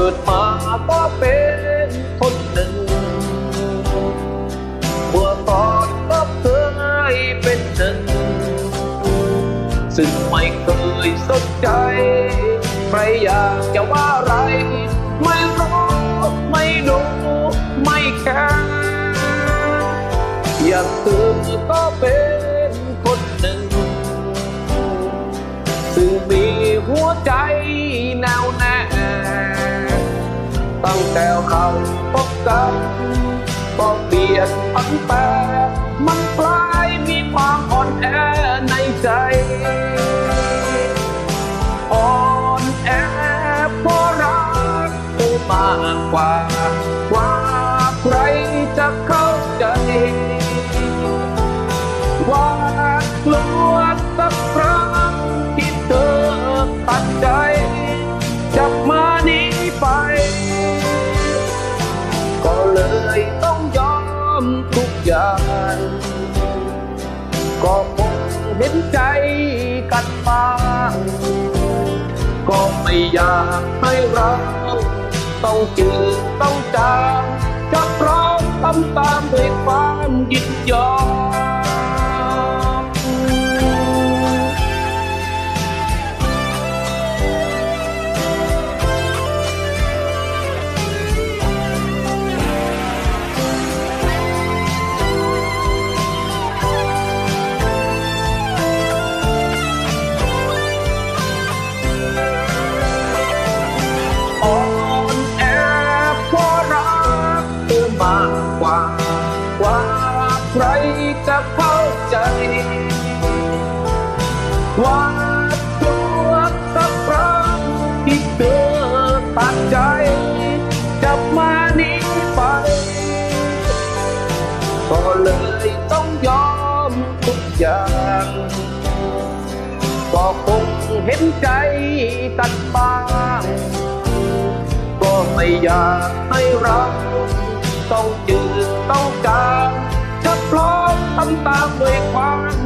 เกิดมาก็เป็นคนหนึ่งเมื่อก่อนก็เคยเป็นหนึ่ง ซึ่งไม่เคยสนใจ ใครอยากจะว่าอะไร ไม่รู้ ไม่ดูไม่แคร์อยางเธอก็เป็นคนหนึ่ง ซึ่งมีหัวใจแน่วแน่ ตั้งแต่เขาพบกันก็เปลี่ยนพันแปรมันกล ก็คงเห็นใจกันบ้างก็ไม่อยากให้เรา ต้องจืดต้องจางจะพร้อมากกว่าว่าใครจะเข้าใจ ว่ากลัวสักครั้งที่เธอตัดใจจับมาหนี้ไป ก็เลยต้องยอมทุกอย่างก็คงเห็นใจกันบ้าง ก็ไม่อยากให้เรา ต้องจืดต้องจางจะพร้อมทำตามด้วยความ